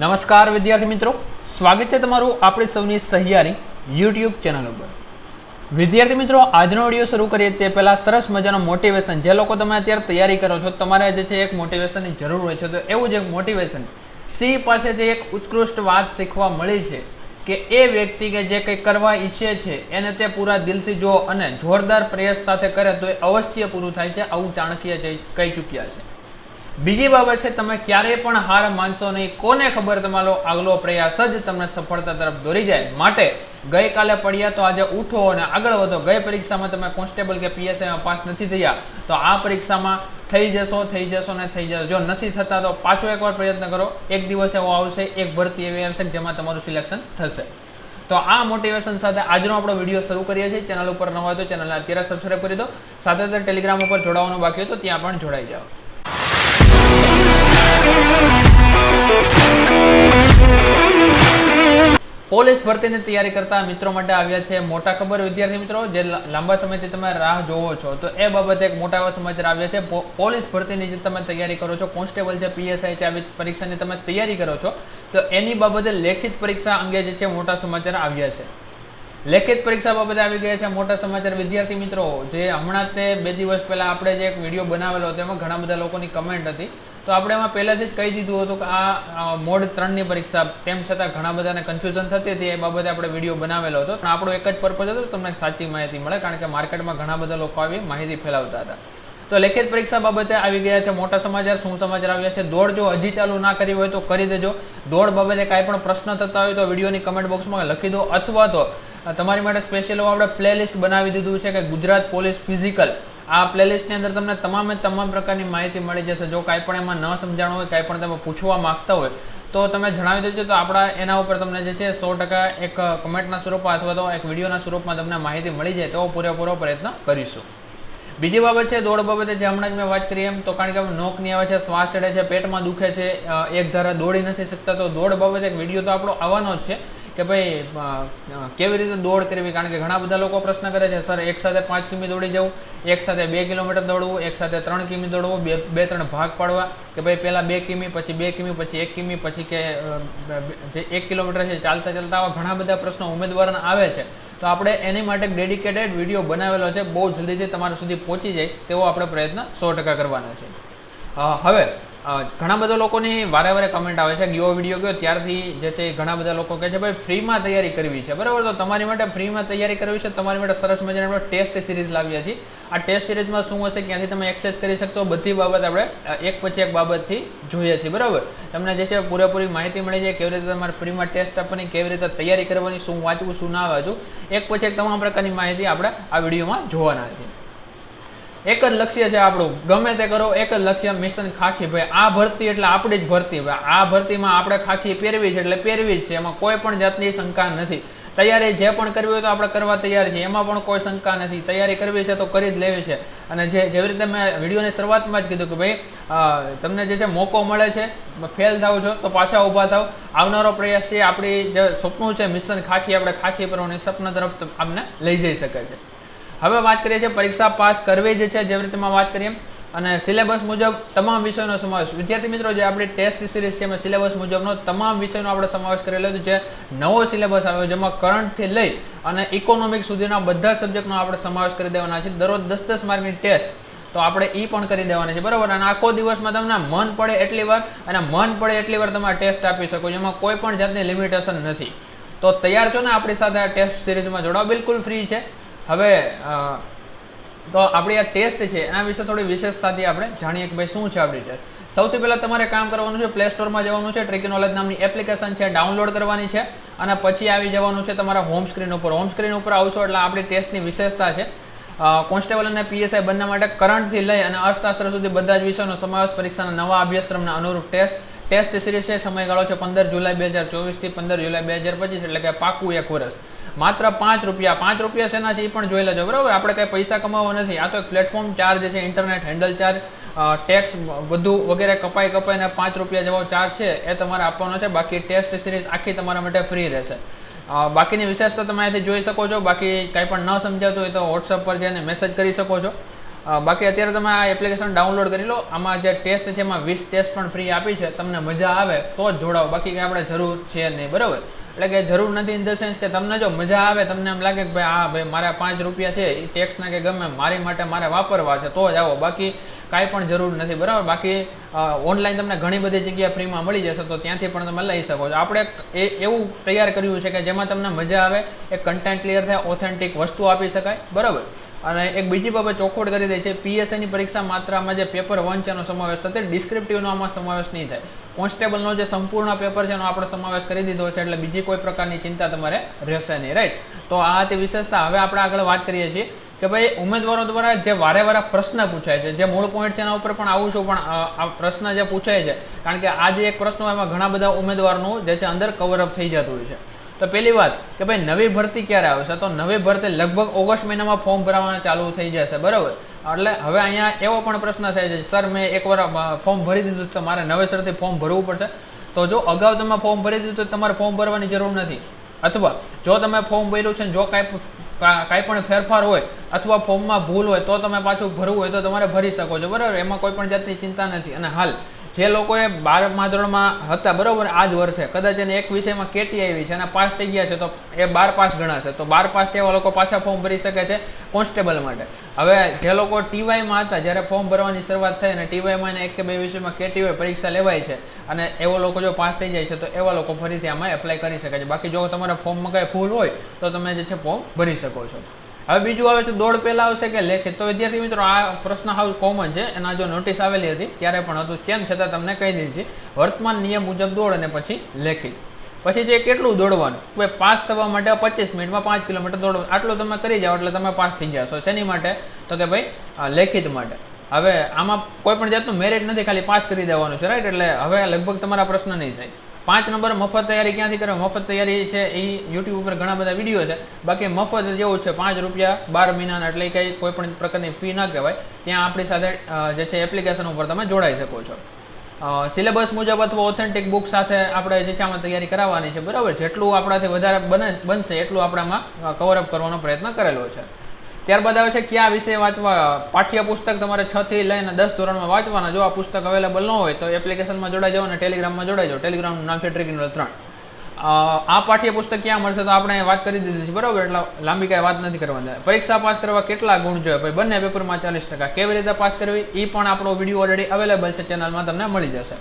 નમસ્કાર વિદ્યાર્થી મિત્રો. સ્વાગત છે તમારું આપણી સૌની સહિયારી યુટ્યુબ ચેનલ ઉપર. વિદ્યાર્થી મિત્રો, આજનો વીડિયો શરૂ કરીએ તે પહેલાં સરસ મજાનો મોટિવેશન જે લોકો તમે અત્યારે તૈયારી કરો છો, તમારે જે છે એક મોટિવેશનની જરૂર હોય છે. તો એવું જ એક મોટિવેશન સી પાસેથી એક ઉત્કૃષ્ટ વાત શીખવા મળી છે કે એ વ્યક્તિ કે જે કંઈ કરવા ઈચ્છે છે, એને તે પૂરા દિલથી જો અને જોરદાર પ્રયાસ સાથે કરે તો એ અવશ્ય પૂરું થાય છે. આવું ચાણક્ય કહી ચૂક્યા છે. બીજી બાબત છે, તમે ક્યારેય પણ હાર માનશો નહીં. કોને ખબર તમારો આગલો પ્રયાસ જ તમને સફળતા તરફ દોરી જાય? માટે ગઈકાલે પડ્યા તો આજે ઉઠો અને આગળ વધો. ગઈ પરીક્ષામાં તમે કોન્સ્ટેબલ કે પીએસઆઈમાં પાસ નથી થયા, તો આ પરીક્ષામાં થઈ જશો થઈ જશો ને થઈ જશો. જો નથી થતા તો પાછો એકવાર પ્રયત્ન કરો. એક દિવસ એવો આવશે, એક ભરતી એવી આવશે જેમાં તમારું સિલેક્શન થશે. તો આ મોટિવેશન સાથે આજનો આપણો વીડિયો શરૂ કરીએ છીએ. ચેનલ ઉપર ન હોય તો ચેનલને અત્યારે સબસ્ક્રાઈબ કરી દો. સાથે સાથે ટેલિગ્રામ ઉપર જોડાવાનું બાકી હોય તો ત્યાં પણ જોડાઈ જાઓ. પોલીસ ભરતીની તૈયારી કરતા મિત્રો માટે આવ્યા છે મોટા ખબર વિદ્યાર્થી મિત્રો, જે લાંબા સમયથી તમે રાહ જોવો છો. તો એ બાબતે એક મોટા એવા સમાચાર આવ્યા છે. પોલીસ ભરતીની જે તમે તૈયારી કરો છો, કોન્સ્ટેબલ છે પીએસઆઈ છે, આવી પરીક્ષાની તમે તૈયારી કરો છો, તો એની બાબતે લેખિત પરીક્ષા અંગે જે છે મોટા સમાચાર આવ્યા છે. લેખિત પરીક્ષા બાબતે આવી ગયા છે મોટા સમાચાર. વિદ્યાર્થી મિત્રો, જે હમણાં તે બે દિવસ પહેલાં આપણે જે એક વીડિયો બનાવેલો તેમાં ઘણા બધા લોકોની કમેન્ટ હતી. તો આપણે એમાં પહેલાથી જ કહી દીધું હતું કે આ મોડ ત્રણની પરીક્ષા, તેમ છતાં ઘણા બધાને કન્ફ્યુઝન થતી હતી, એ બાબતે આપણે વીડિયો બનાવેલો હતો. પણ આપણો એક જ પર્પઝ હતો, તમને સાચી માહિતી મળે, કારણ કે માર્કેટમાં ઘણા બધા લોકો આવી માહિતી ફેલાવતા હતા. તો લેખિત પરીક્ષા બાબતે આવી ગયા છે મોટા સમાચાર, શું સમાચાર આવ્યા છે? દોડ જો હજી ચાલુ ના કરી હોય તો કરી દેજો. દોડ બાબતે કાંઈ પણ પ્રશ્ન થતા હોય તો વિડીયોની કમેન્ટ બોક્સમાં લખી દો અથવા તો તમારી માટે સ્પેશિયલ આપણે પ્લેલિસ્ટ બનાવી દીધું છે કે ગુજરાત પોલીસ ફિઝિકલ આ પ્લેલિસ્ટની અંદર તમને તમામે તમામ પ્રકારની માહિતી મળી જશે. જો કાંઈ પણ એમાં ન સમજાણું હોય, કાંઈ પણ તમે પૂછવા માંગતા હોય, તો તમે જણાવી દેજો. તો આપણા એના ઉપર તમને જે છે સો ટકા એક કમેન્ટના સ્વરૂપમાં અથવા તો એક વિડીયોના સ્વરૂપમાં તમને માહિતી મળી જાય તો પૂરેપૂરો પ્રયત્ન કરીશું. બીજી બાબત છે, દોડ બાબતે જે હમણાં જ મેં વાત કરી એમ, તો કારણ કે નોકની આવે છે, શ્વાસ ચડે છે, પેટમાં દુખે છે એક ધારા દોડી નથી શકતા, તો દોડ બાબતે એક વીડિયો તો આપણો આવવાનો જ છે. કે ભાઈ કેવી રીતે દોડ કરવી? કારણ કે ઘણા બધા લોકો પ્રશ્ન કરે છે, સર, એક સાથે પાંચ કિમી દોડી જવું, એક સાથે બે કિલોમીટર દોડવું, એક સાથે ત્રણ કિમી દોડવું, બે બે, ત્રણ ભાગ પાડવા. કે ભાઈ, પહેલાં બે કિમી, પછી બે કિમી, પછી એક કિમી, પછી કે જે એક કિલોમીટર છે, ચાલતા ચાલતા આવા ઘણા બધા પ્રશ્નો ઉમેદવારોને આવે છે. તો આપણે એની માટે ડેડિકેટેડ વીડિયો બનાવેલો છે, બહુ જલ્દીથી તમારા સુધી પહોંચી જાય તેવો આપણે પ્રયત્ન સો ટકા કરવાના છે. હવે ઘણા બધા લોકોની વારે વારે કમેન્ટ આવે છે. કે યો વીડિયો ગયો, ત્યારથી જે છે ઘણા બધા લોકો કહે છે, ભાઈ, ફ્રીમાં તૈયારી કરવી છે. બરાબર? તો તમારી માટે ફ્રીમાં તૈયારી કરવી છે, તમારી માટે સરસ મજાની આપણે ટેસ્ટ સિરીઝ લાવીએ છીએ. આ ટેસ્ટ સિરીઝમાં શું હશે, ક્યાંથી તમે એક્સેસ કરી શકશો, બધી બાબત આપણે એક પછી એક બાબતથી જોઈએ છીએ. બરાબર? તમને જે છે પૂરેપૂરી માહિતી મળી જાય કેવી રીતે તમારે ફ્રીમાં ટેસ્ટ આપવાની, કેવી રીતે તૈયારી કરવાની, શું વાંચવું, શું ના વાંચવું. એક પછી એક તમામ પ્રકારની માહિતી આપણે આ વિડીયોમાં જોવાના છીએ. એક જ લક્ષ્ય છે આપણું. ગમે તે કરો, એક જ લક્ષ્ય મિશન ખાખી ભાઈ. આ ભરતી એટલે આપણી જ ભરતી ભાઈ. આ ભરતીમાં આપણે ખાખી પહેરવી છે એટલે પહેરવી જ છે. એમાં કોઈ પણ જાતની શંકા નથી. તૈયારી જે પણ કરવી હોય તો આપણે કરવા તૈયાર છીએ. એમાં પણ કોઈ શંકા નથી. તૈયારી કરવી છે તો કરી જ લેવી છે. અને જે, જેવી રીતે મેં વિડીયોની શરૂઆતમાં જ કીધું કે ભાઈ તમને જે છે મોકો મળે છે, ફેલ થાવ છો તો પાછા ઊભા થાવ. આવનારો પ્રયાસ છે આપણી જે સપનું છે મિશન ખાખી, આપણે ખાખી પરવાની સપના તરફ તો આપને લઈ જઈ શકે છે. હવે વાત કરીએ છીએ પરીક્ષા પાસ કરવી જ છે, જેવી રીતેમાં વાત કરીએ અને સિલેબસ મુજબ તમામ વિષયોનો સમાવેશ. વિદ્યાર્થી મિત્રો, જે આપણી ટેસ્ટ સિરીઝ છે, એમાં સિલેબસ મુજબનો તમામ વિષયનો આપણે સમાવેશ કરેલો છે. નવો સિલેબસ આવ્યો, જેમાં કરંટથી લઈ અને ઇકોનોમિક સુધીના બધા સબ્જેક્ટનો આપણે સમાવેશ કરી દેવાના છે. દરરોજ દસ દસ માર્કની ટેસ્ટ. તો આપણે એ પણ કરી દેવાની છે. બરાબર? અને આખો દિવસમાં તમને મન પડે એટલી વાર અને મન પડે એટલી વાર તમે ટેસ્ટ આપી શકો જેમાં કોઈ પણ જાતની લિમિટેશન નથી. તો તૈયાર છો ને આપણી સાથે આ ટેસ્ટ સિરીઝમાં જોડાઓ. બિલકુલ ફ્રી છે. હવે તો આપણી આ ટેસ્ટ છે, એના વિશે થોડી વિશેષતાથી આપણે જાણીએ કે ભાઈ શું છે આપણી ટેસ્ટ. સૌથી પહેલાં તમારે કામ કરવાનું છે પ્લે સ્ટોરમાં જવાનું છે ટ્રેકી નોલેજ નામની એપ્લિકેશન છે ડાઉનલોડ કરવાની છે, અને પછી આવી જવાનું છે તમારા હોમ સ્ક્રીન ઉપર. હોમ સ્ક્રીન ઉપર આવશો એટલે આપણી ટેસ્ટની વિશેષતા છે. કોન્સ્ટેબલ અને પીએસઆઈ બંને માટે કરંટથી લઈ અને અર્થશાસ્ત્ર સુધી બધા જ વિષયોનો સમાવેશ પરીક્ષાના નવા અભ્યાસક્રમના અનુરૂપ ટેસ્ટ. ટેસ્ટ સિરીઝ છે, સમયગાળો છે, પંદર જુલાઈ બે હજાર ચોવીસથી પંદર જુલાઈ બે હજાર પચીસ, એટલે કે પાકું એક વર્ષ. માત્ર પાંચ રૂપિયા. પાંચ રૂપિયા શેના છે એ પણ જોઈ લેજો. બરાબર? આપણે કંઈ પૈસા કમાવો નથી. આ તો એક પ્લેટફોર્મ ચાર્જ છે ઇન્ટરનેટ હેન્ડલ ચાર્જ ટેક્સ બધું વગેરે કપાઈ કપાઈને પાંચ રૂપિયા જેવો ચાર્જ છે, એ તમારે આપવાનો છે. બાકી ટેસ્ટ સિરીઝ આખી તમારા માટે ફ્રી રહેશે. બાકીની વિશેષતા તમે અહીંથી જોઈ શકો છો. બાકી કાંઈ પણ ન સમજાતું હોય તો વોટ્સઅપ પર જઈને મેસેજ કરી શકો છો. બાકી અત્યારે તમે આ એપ્લિકેશન ડાઉનલોડ કરી લો. આમાં જે ટેસ્ટ છે એમાં વીસ ટેસ્ટ પણ ફ્રી આપી છે. તમને મજા આવે તો જ જોડાવો બાકી કંઈ આપણે જરૂર છે નહીં. બરાબર? એટલે કે જરૂર નથી ઇન ધ સેન્સ કે તમને જો મજા આવે, તમને એમ લાગે કે ભાઈ, આ ભાઈ મારા પાંચ રૂપિયા છે એ ટેક્સના કે ગમે, મારી માટે મારે વાપરવા છે, તો જ આવો. બાકી કાંઈ પણ જરૂર નથી, બરાબર? બાકી ઓનલાઈન તમને ઘણી બધી જગ્યાએ ફ્રીમાં મળી જશે, તો ત્યાંથી પણ તમે લઈ શકો છો. આપણે એ, એવું તૈયાર કર્યું છે કે જેમાં તમને મજા આવે, એ કન્ટેન્ટ ક્લિયર થાય ઓથેન્ટિક વસ્તુ આપી શકાય, બરાબર? અને એક બીજી બાબત ચોખવટ કરી દે છે પીએસઆઈની પરીક્ષા માત્રામાં જે પેપર વન છે એનો સમાવેશ થશે ડિસ્ક્રિપ્ટિવનો આમાં સમાવેશ નહીં થાય. કોન્સ્ટેબલનો જે સંપૂર્ણ પેપર છે એનો આપણે સમાવેશ કરી દીધો છે, એટલે બીજી કોઈ પ્રકારની ચિંતા તમારે રહેશે નહીં રાઈટ તો આ હતી વિશેષતા. હવે આપણે આગળ વાત કરીએ છીએ કે ભાઈ, ઉમેદવારો દ્વારા જે વારે વારે પ્રશ્ન પૂછાય છે, જે મૂળ પોઈન્ટ છે એના ઉપર પણ આવું છું, પણ આ પ્રશ્ન જે પૂછાય છે, કારણ કે આ જે એક પ્રશ્ન એમાં ઘણા બધા ઉમેદવારનું જે છે અંદર કવરઅપ થઈ જતું હોય છે. તો પહેલી વાત કે ભાઈ નવી ભરતી ક્યારે આવશે તો નવી ભરતી લગભગ ઓગસ્ટ મહિનામાં ફોર્મ ભરવાના ચાલુ થઈ જશે, બરાબર? એટલે હવે અહીંયા એવો પણ પ્રશ્ન થાય છે, સર, મેં એકવાર ફોર્મ ભરી દીધું તો મારે નવેસરથી ફોર્મ ભરવું પડશે. તો જો અગાઉ તમે ફોર્મ ભરી દીધું તો તમારે ફોર્મ ભરવાની જરૂર નથી. અથવા જો તમે ફોર્મ ભર્યું છે જો કાંઈ કાંઈ પણ ફેરફાર હોય અથવા ફોર્મમાં ભૂલ હોય તો તમે પાછું ભરવું હોય તો તમારે ભરી શકો છો, બરાબર? એમાં કોઈ પણ જાતની ચિંતા નથી. અને હાલ જે લોકોએ બારમા ધોરણમાં હતા, બરાબર આ જ વર્ષે. કદાચ એને એક વિષયમાં કેટી આવી છે અને પાસ થઈ ગયા છે, તો એ બાર પાસ ગણાશે. તો બાર પાસ એવા લોકો પાછા ફોર્મ ભરી શકે છે કોન્સ્ટેબલ માટે. હવે જે લોકો ટીવાયમાં હતા, જ્યારે ફોર્મ ભરવાની શરૂઆત થઈ અને ટીવાયમાં એને એક કે બે વિષયમાં કેટી હોય, પરીક્ષા લેવાય છે અને એવો લોકો જો પાસ થઈ જાય છે, તો એવા લોકો ફરીથી આમાં એપ્લાય કરી શકે છે. બાકી જો તમારા ફોર્મમાં કાંઈ ભૂલ હોય, તો તમે જે છે ફોર્મ ભરી શકો છો. હવે બીજું આવે છે દોડ પહેલાં આવશે કે લેખિત. તો વિદ્યાર્થી મિત્રો, આ પ્રશ્ન હાઉસ કોમન છે, એના જો નોટિસ આવેલી હતી, ત્યારે પણ હતું. તેમ છતાં તમને કહી દીધી વર્તમાન નિયમ મુજબ દોડ અને પછી લેખિત. પછી જે કેટલું દોડવાનું? કે પાસ થવા માટે પચીસ મિનિટમાં પાંચ કિલોમીટર દોડવું આટલું તમે કરી જાઓ એટલે તમે પાસ થઈ જશો. શેની માટે? તો કે ભાઈ લેખિત માટે. હવે આમાં કોઈ પણ જાતનું મેરિટ નથી, ખાલી પાસ કરી દેવાનું છે રાઈટ એટલે હવે લગભગ તમારા પ્રશ્ન નહીં થાય. પાંચ નંબર મફત તૈયારી ક્યાંથી કરો? મફત તૈયારી છે, એ યુટ્યુબ ઉપર ઘણા બધા વીડિયો છે. બાકી મફત જેવું છે, પાંચ રૂપિયા બાર મહિનાના, એટલે કંઈ કોઈ પણ પ્રકારની ફી ના કહેવાય. ત્યાં આપણી સાથે જે છે એપ્લિકેશન ઉપર તમે જોડાઈ શકો છો. સિલેબસ મુજબ અથવા ઓથેન્ટિક બુક સાથે આપણે જે છે, આમાં તૈયારી કરાવવાની છે. બરાબર? જેટલું આપણાથી વધારે બને, બનશે એટલું આપણામાં કવરઅપ કરવાનો પ્રયત્ન કરેલો છે. ત્યારબાદ આવે છે કયા વિષય વાંચવા, પાઠ્યપુસ્તક તમારે છ થી લઈને દસ ધોરણમાં વાંચવાના. જો આ પુસ્તક અવેલેબલ ન હોય તો એપ્લિકેશનમાં જોડાઈ જાઓ અને ટેલિગ્રામમાં જોડાઈ જાઓ. ટેલિગ્રામનું નામ છે ટ્રેકિંગ ત્રણ. આ પાઠ્યપુસ્તક ક્યાં મળશે તો આપણે વાત કરી દીધી છે, બરાબર? એટલે લાંબી કાંઈ વાત નથી કરવાની. પરીક્ષા પાસ કરવા કેટલા ગુણ જોઈએ? ભાઈ બંને પેપરમાં ચાલીસ ટકા. કેવી રીતે પાસ કરવી? એ પણ આપણો વીડિયો ઓલરેડી અવેલેબલ છે ચેનલમાં તમને મળી જશે.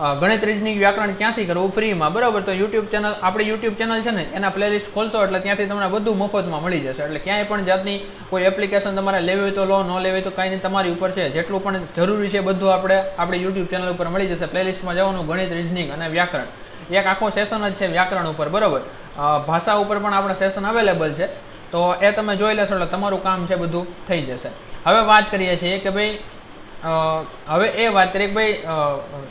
અ, ગણિત રીઝનિંગ વ્યાકરણ ક્યાંથી કરવું? ફ્રીમાં. બરાબર તો યુટ્યુબ ચેનલ આપણી યુટ્યુબ ચેનલ છે ને એના પ્લેલિસ્ટ ખોલશો એટલે ત્યાંથી તમને બધું મફતમાં મળી જશે. એટલે ક્યાંય પણ જાતની કોઈ એપ્લિકેશન તમારે લેવી હોય તો લો ન લેવી તો કાંઈ નહીં તમારી ઉપર છે. જેટલું પણ જરૂરી છે બધું આપણે આપણી યુટ્યુબ ચેનલ ઉપર મળી જશે. પ્લેલિસ્ટમાં જવાનું ગણિત રીઝનિંગ અને વ્યાકરણ. એક આખો સેશન જ છે વ્યાકરણ ઉપર બરાબર. ભાષા ઉપર પણ આપણા સેશન અવેલેબલ છે. તો એ તમે જોઈ લેશો એટલે તમારું કામ છે બધું થઈ જશે. હવે વાત કરીએ છીએ કે ભાઈ હવે એ વાત કરીએ કે ભાઈ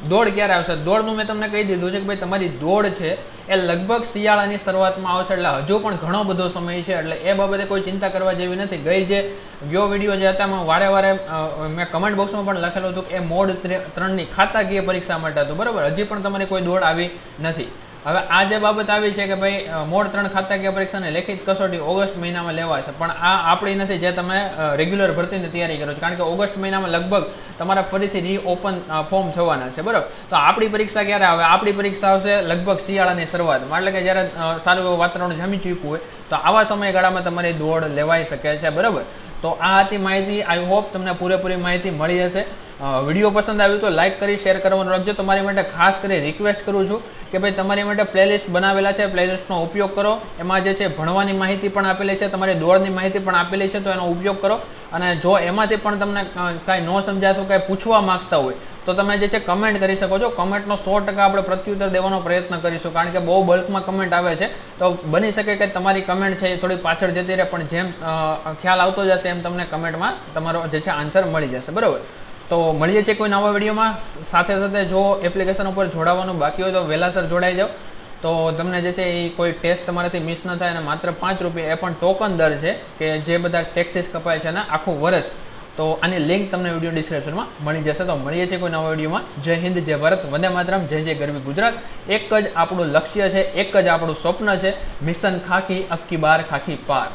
દોડ ક્યારે આવશે? દોડનું મેં તમને કહી દીધું છે કે ભાઈ, તમારી દોડ છે એ લગભગ શિયાળાની શરૂઆતમાં આવશે, એટલે હજુ પણ ઘણો બધો સમય છે, એટલે એ બાબતે કોઈ ચિંતા કરવા જેવી નથી. ગઈ જે ગયો વીડિયો જે હતા, એમાં વારે વારે મેં કમેન્ટ બોક્સમાં પણ લખેલું હતું કે એ મોડ ત્રે- ત્રણની ખાતાકીય પરીક્ષા માટે હતું. બરાબર? હજી પણ તમારી કોઈ દોડ આવી નથી. હવે આ જે બાબત આવી છે કે ભાઈ મોડ ત્રણ ખાતાકીય પરીક્ષાને લેખિત કસોટી ઓગસ્ટ મહિનામાં લેવાશે પણ આ આપણી નથી, જે તમે રેગ્યુલર ભરતીની તૈયારી કરો છો. કારણ કે ઓગસ્ટ મહિનામાં લગભગ તમારા ફરીથી રીઓપન ફોર્મ થવાના છે, બરાબર? તો આપણી પરીક્ષા ક્યારે આવે? આપણી પરીક્ષા આવશે લગભગ શિયાળાની શરૂઆતમાં. એટલે કે જ્યારે સારું એવું વાતાવરણ જમી ચૂક્યું હોય, તો આવા સમયગાળામાં તમારી દોડ લેવાઈ શકે છે, બરાબર? તો આ હતી માહિતી. આઈ હોપ તમને પૂરેપૂરી માહિતી મળી હશે. વીડિયો પસંદ આવ્યો તો લાઇક કરી શેર કરવાનું રાખજો. તમારી માટે ખાસ કરી રિક્વેસ્ટ કરું છું. કે ભાઈ તમારી માટે પ્લેલિસ્ટ બનાવેલા છે પ્લેલિસ્ટનો ઉપયોગ કરો. એમાં જે છે, ભણવાની માહિતી પણ આપેલી છે, તમારી દોડની માહિતી પણ આપેલી છે, તો એનો ઉપયોગ કરો. અને જો એમાંથી પણ તમને કાંઈ ન સમજાતું કાંઈ પૂછવા માંગતા હોય, તો તમે જે છે કમેન્ટ કરી શકો છો. કમેન્ટનો સો ટકા આપણે પ્રત્યુત્તર દેવાનો પ્રયત્ન કરીશું, કારણ કે બહુ બલ્કમાં કમેન્ટ આવે છે. તો બની શકે કે તમારી કમેન્ટ છે એ થોડી પાછળ જતી રહે, પણ જેમ ખ્યાલ આવતો જશે એમ તમને કમેન્ટમાં તમારો જે છે આન્સર મળી જશે. બરાબર? તો મળીએ છીએ કોઈ નવા વિડીયોમાં. સાથે સાથે જો એપ્લિકેશન ઉપર જોડાવાનું બાકી હોય તો વહેલાસર જોડાઈ જાઓ. તો તમને જે છે એ કોઈ ટેસ્ટ તમારાથી મિસ ન થાય અને માત્ર પાંચ રૂપિયા એ પણ ટોકન દર છે કે જે બધા ટેક્સીસ કપાય છે અને આખું વર્ષ. તો આની લિંક તમને વીડિયો ડિસ્ક્રિપ્શનમાં મળી જશે. તો મળીએ છીએ કોઈ નવા વિડીયોમાં. જય હિન્દ, જય ભારત, વંદે માતરમ, જય જય ગરવી ગુજરાત. એક જ આપણું લક્ષ્ય છે, એક જ આપણું સ્વપ્ન છે. મિશન ખાખી અફકી બાર, ખાખી પાર.